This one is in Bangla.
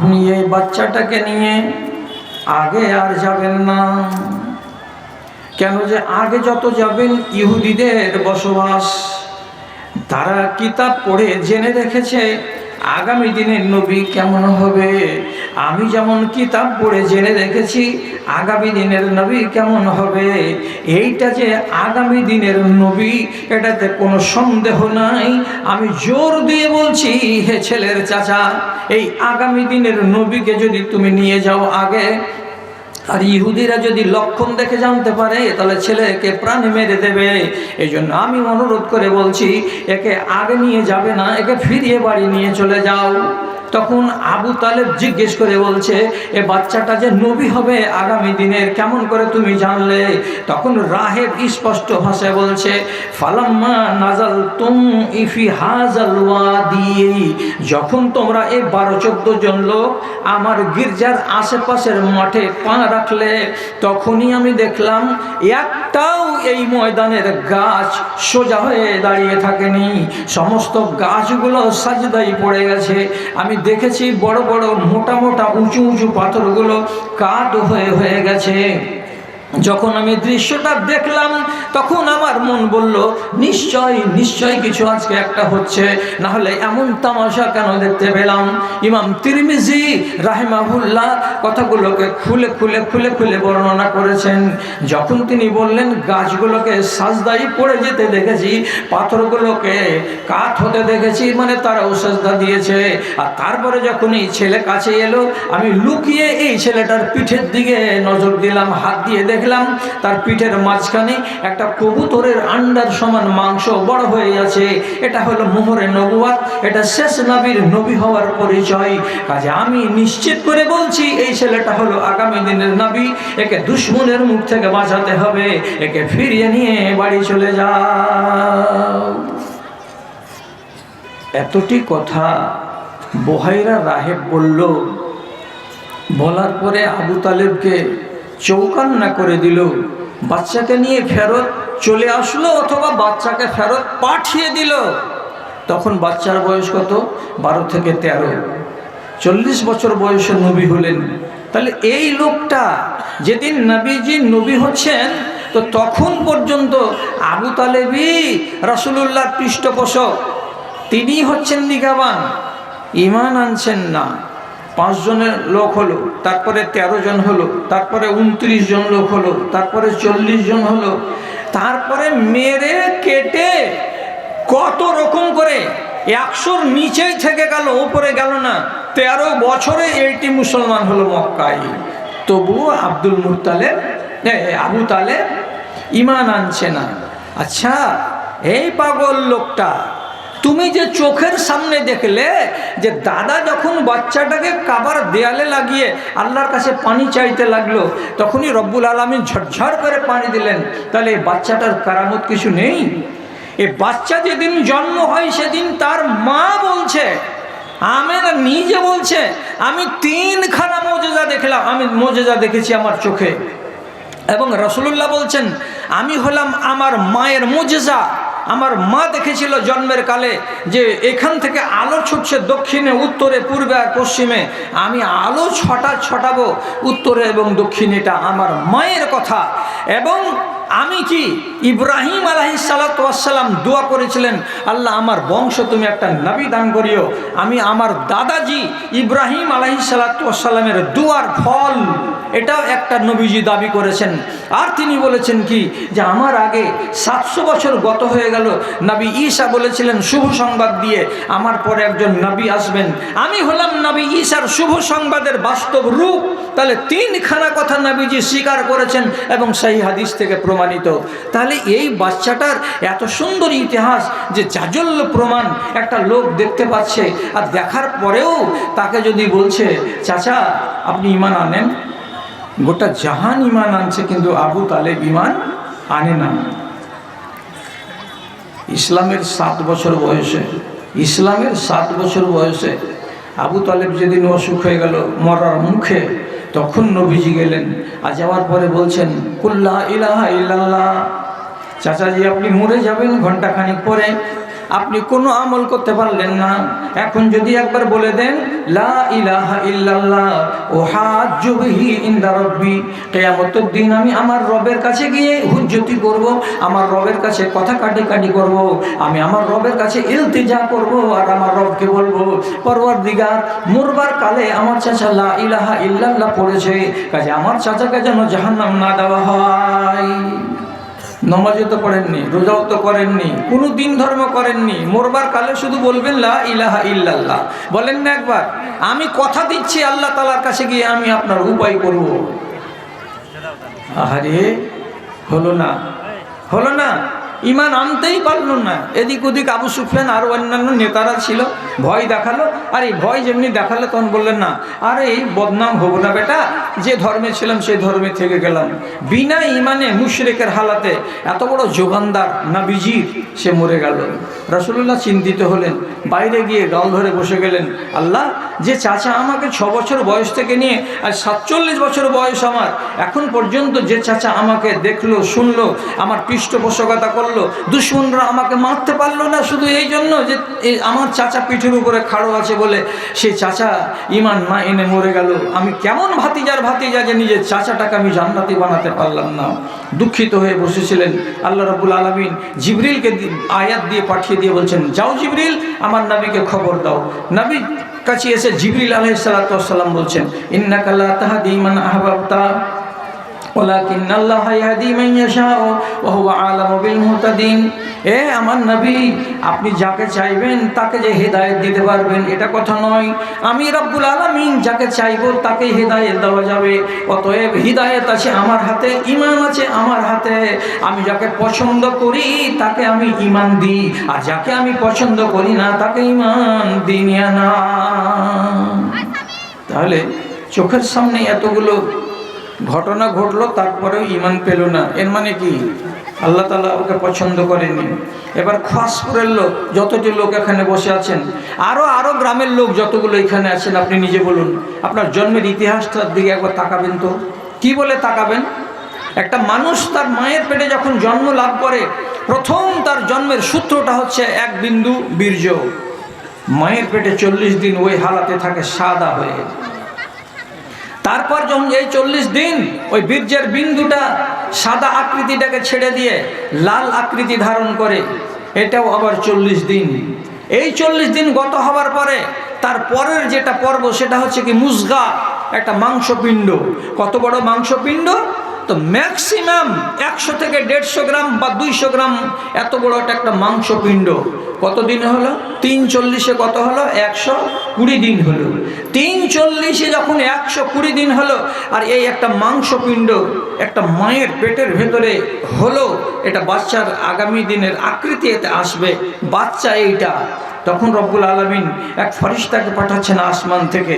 আপনি এই বাচ্চাটাকে নিয়ে আগে আর যাবেন না। কেন যে আগে যত যাবেন, ইহুদিদের বসবাস। তারা কিতাব পড়ে, জেনে দেখেছে আগামী দিনের নবী কেমন হবে? আমি যেমন কিতাব পড়ে জেনে রেখেছি আগামী দিনের নবী কেমন হবে? এইটা যে আগামী দিনের নবী, এটাতে কোনো সন্দেহ নাই। আমি জোর দিয়ে বলছি, হে ছেলের চাচা, এই আগামী দিনের নবীকে যদি তুমি নিয়ে যাও আগে, আর ইহুদিরা যদি লক্ষণ দেখে জানতে পারে, তাহলে ছেলেকে প্রাণ মেরে দেবে। এই জন্য আমি অনুরোধ করে বলছি, একে আগে নিয়ে যাবে না, একে ফিরিয়ে বাড়ি নিয়ে চলে যাও। তখন আবু তালেব জিজ্ঞেস করে বলছে, এ বাচ্চাটা যে নবী হবে আগামী দিনের, কেমন করে তুমি জানলে? তখন রাহেব স্পষ্ট ভাষায় বলছে, ফালাম্মা নাজাল তুম ইফি হাজাল ওয়াদি। যখন তোমরা এই বারো চোদ্দ জন লোক আমার গির্জার আশেপাশের মাঠে পা রাখলে, তখনই আমি দেখলাম একটাও এই ময়দানের গাছ সোজা হয়ে দাঁড়িয়ে থাকেনি। সমস্ত গাছগুলো সাজদাই পড়ে গেছে। আমি দেখেছি বড় বড় মোটা মোটা উঁচু উঁচু পাথরগুলো কাঠ হয়ে হয়ে গেছে। যখন আমি দৃশ্যটা দেখলাম, তখন আমার মন বলল, নিশ্চয় নিশ্চয় কিছু আজকে একটা হচ্ছে। না হলে এমন তামাশা কেন দেখতে পেলাম? ইমাম তিরমিজি রাহেমাহুল্লাহ কথাগুলোকে খুলে খুলে খুলে খুলে বর্ণনা করেছেন। যখন তিনি বললেন, গাছগুলোকে সাজদাই পড়ে যেতে দেখেছি, পাথরগুলোকে কাঠ হতে দেখেছি মানে তারাও সাজদা দিয়েছে। আর তারপরে যখন এই ছেলে কাছে এলো, আমি লুকিয়ে এই ছেলেটার পিঠের দিকে নজর দিলাম, হাত দিয়ে দেখলাম, তার পিঠের মাঝখানে একটা কবুতরের আন্ডার সমান মাংস বড় হয়ে আছে। এটা হলো মোহরে নবুয়াত, এটা শেষ নবীর নবী হওয়ার পরিচয়। কাজে আমি নিশ্চিত করে বলছি, এই ছেলেটা হলো আগামী দিনের নবী, একে দুশ্মনের মুখ থেকে বাঁচাতে হবে, একে ফিরিয়ে নিয়ে বাড়ি চলে যাও। এতটি কথা বোহাইরা রাহেব বলল, বলার পরে আবু তালেবকে চৌকান্না করে দিল। বাচ্চাকে নিয়ে ফেরত চলে আসলো অথবা বাচ্চাকে ফেরত পাঠিয়ে দিল। তখন বাচ্চার বয়স কত? বারো থেকে তেরো। চল্লিশ বছর বয়সে নবী হলেন। তাহলে এই লোকটা যেদিন নবীজি নবী হচ্ছেন, তো তখন পর্যন্ত আবু তালেবি রাসুলুল্লাহ পৃষ্ঠপোষক। তিনি হচ্ছেন নিগাবান। ইমান আনছেন না। পাঁচজনের লোক হলো তারপরে ১৩ জন হলো তারপরে উনত্রিশ জন লোক হলো তারপরে চল্লিশ জন হলো। তারপরে মেরে কেটে কত রকম করে একশোর নিচেই থেকে গেল ওপরে গেল না। তেরো বছরে এইটি মুসলমান হলো মক্কায়। তবুও আব্দুল এ, আবু তালে ইমান আনছে না। আচ্ছা এই পাগল লোকটা তুমি যে চোখের সামনে দেখলে যে দাদা যখন বাচ্চাটাকে কাবার দেয়ালে লাগিয়ে আল্লাহর কাছে পানি চাইতে লাগল, তখনই রব্বুল আলমী ঝরঝর করে পানি দিলেন। তাহলে এই বাচ্চাটার কারামত কিছু নেই? এ বাচ্চা যেদিন জন্ম হয়, সেদিন তার মা বলছে আমেরা নিজে বলছে, আমি তিনখানা মোজেজা দেখলাম, আমি মোজেজা দেখেছি আমার চোখে। এবং রসুল্লাহ বলছেন, আমি হলাম আমার মায়ের মোজেজা। আমার মা দেখেছিল জন্মের কালে যে এখান থেকে আলো ছুটছে দক্ষিণে, উত্তরে, পূর্বে আর পশ্চিমে। আমি আলো ছটা ছটাবো উত্তরে এবং দক্ষিণে, এটা আমার মায়ের কথা। এবং আমি কি ইব্রাহিম আলাহি সালাতাম দোয়া করেছিলেন, আল্লাহ আমার বংশ তুমি একটা নবী দান করিও। আমি আমার দাদাজি ইব্রাহিম আলাহি সালাতামের দুয়ার ফল এটাও একটা নবীজি দাবি করেছেন। আর তিনি বলেছেন কি, যে আমার আগে সাতশো বছর গত হয়ে গেল, নবী ঈশা বলেছিলেন শুভ সংবাদ দিয়ে আমার পরে একজন নবী আসবেন। আমি হলাম নবী ঈশার শুভ সংবাদের বাস্তব রূপ। তাহলে তিনখানা কথা নবীজি স্বীকার করেছেন এবং সেই হাদিস থেকে প্রমাণিত। তাহলে এই বাচ্চাটার এত সুন্দর ইতিহাস যে জাজল্য প্রমাণ একটা লোক দেখতে পাচ্ছে, আর দেখার পরেও তাকে যদি বলছে, চাচা, আপনি ইমান আনেন? গোটা জাহান ইমান আনছে, কিন্তু আবু তালেব ইমান আনে না। ইসলামের সাত বছর বয়সে, ইসলামের সাত বছর বয়সে আবু তালেব যেদিন অসুখ হয়ে গেল মরার মুখে, তখন নবীজি গেলেন, আর যাওয়ার পরে বলছেন, কুল্লা ইলাহা ইল্লাল্লাহ। চাচাজি, আপনি মরে যাবেন ঘন্টাখানিক পরে। আপনি কোনো আমল করতে পারলেন না। এখন যদি একবার বলে দেন, লা ইলাহা ইল্লাল্লাহ ও হাজ্জু বিহি ইনদা রাব্বি। কিয়ামতের দিন আমি আমার রবের কাছে গিয়ে হুজ্জতি করব, আমার রবের কাছে কথা কাটি কাটি করব, আমি আমার রবের কাছে ইলতিজা করব আর আমার রবকে বলব পরওয়ারদিগার মরবার কালে আমার চাচা লা ইলাহা ইল্লাল্লাহ পড়েছে, কাজে আমার চাচাকে যেন জাহান্নাম না দেওয়া হয়। নমাজও তো পড়েননি, রোজাও তো করেননি কোনো দিন ধর্ম করেননি। মোরবার কালে শুধু বলবেন, লা ইলাহা ইল্লাল্লাহ বলেন না একবার, আমি কথা দিচ্ছি আল্লাহ তালার কাছে গিয়ে আমি আপনার উপায় করব আহারে, হলো না হলো না। ইমান আনতেই পারল না। এদিক ওদিক আবু সুফিয়ান আর অন্যান্য নেতারা ছিল, ভয় দেখাল। আর এই ভয় যেমনি দেখাল তখন বললেন, না, আরে এই বদনাম হব না বেটা, যে ধর্মে ছিলাম সেই ধর্মে থেকে গেলাম। বিনা ইমানে মুশরেকের হালাতে এত বড় যোগানদার না বিজির সে মরে গেল। রসুল্লাহ চিন্তিত হলেন, বাইরে গিয়ে গাল ধরে বসে গেলেন, আল্লাহ, যে চাচা আমাকে ছ বছর বয়স থেকে নিয়ে আর সাতচল্লিশ বছর বয়স আমার, এখন পর্যন্ত যে চাচা আমাকে দেখল, শুনলো, আমার পৃষ্ঠপোষকতা করল দুশ্মনরা আমাকে মারতে পারল না শুধু এই জন্য যে আমার চাচা পিঠের উপরে খাড়ো আছে বলে সেই চাচা ইমান না এনে মরে গেল। আমি কেমন ভাতিজার ভাতিজা যে নিজের চাচাটাকে আমি জান্নাতি বানাতে পারলাম না। দুঃখিত হয়ে বসেছিলেন আল্লাহ রবুল আলমিন। জিবরিলকে আয়াত দিয়ে পাঠিয়ে দিয়ে বলছেন, যাও জিবরিল, আমার নাবিকে খবর দাও। নবী কাছে এসে জিবরিল আলহিসাল্লাম বলছেন ইন্নাকাল্লা তাহাদি মান আহবাবতা। ولكن الله يهدي من يشاء وهو عالم بالمهتدين এ আমার নবী আপনি যাকে চাইবেন তাকে যে হেদায়েত দিতে পারবেন এটা কথা নয় আমি রব্বুল আলামিন যাকে চাইবো তাকে হেদায়েত দেওয়া যাবে অতএব হিদায়েত আছে আমার হাতে ইমান আছে আমার হাতে আমি যাকে পছন্দ করি তাকে আমি ইমান দিই আর যাকে আমি পছন্দ করি না তাকে ইমান দিই না তাহলে চোখের সামনে এতগুলো ঘটনা ঘটলো, তারপরেও ইমান পেল না। এর মানে কি? আল্লাহ তালা ওকে পছন্দ করেনি এবার খাসপুরের লোক, যতটি লোক এখানে বসে আছেন আরও আরও গ্রামের লোক যতগুলো এখানে আছেন, আপনি নিজে বলুন, আপনার জন্মের ইতিহাসটার দিকে একবার তাকাবেন তো। কি বলে তাকাবেন? একটা মানুষ তার মায়ের পেটে যখন জন্ম লাভ করে, প্রথম তার জন্মের সূত্রটা হচ্ছে এক বিন্দু বীর্য। মায়ের পেটে চল্লিশ দিন ওই হালাতে থাকে সাদা হয়ে। তারপর যখন এই চল্লিশ দিন ওই বীর্যের বিন্দুটা সাদা আকৃতিটাকে ছেড়ে দিয়ে লাল আকৃতি ধারণ করে, এটাও আবার চল্লিশ দিন। এই চল্লিশ দিন গত হওয়ার পরে তার পরের যেটা পর্ব সেটা হচ্ছে কি মুসগা, একটা মাংসপিণ্ড। কত বড় মাংসপিণ্ড? তো ম্যাক্সিমাম একশো থেকে দেড়শো গ্রাম বা দুইশো গ্রাম এত বড় একটা মাংসপিণ্ড। কত দিন হলো? তিন চল্লিশে কত হলো? একশো কুড়ি দিন হলো। তিন চল্লিশে যখন একশো কুড়ি দিন হলো, আর এই একটা মাংসপিণ্ড একটা মায়ের পেটের ভেতরে হলো, এটা বাচ্চার আগামী দিনের আকৃতি এতে আসবে, বাচ্চা এইটা। তখন রব্বুল আলমিন এক ফরিস্তাকে পাঠাচ্ছেন আসমান থেকে।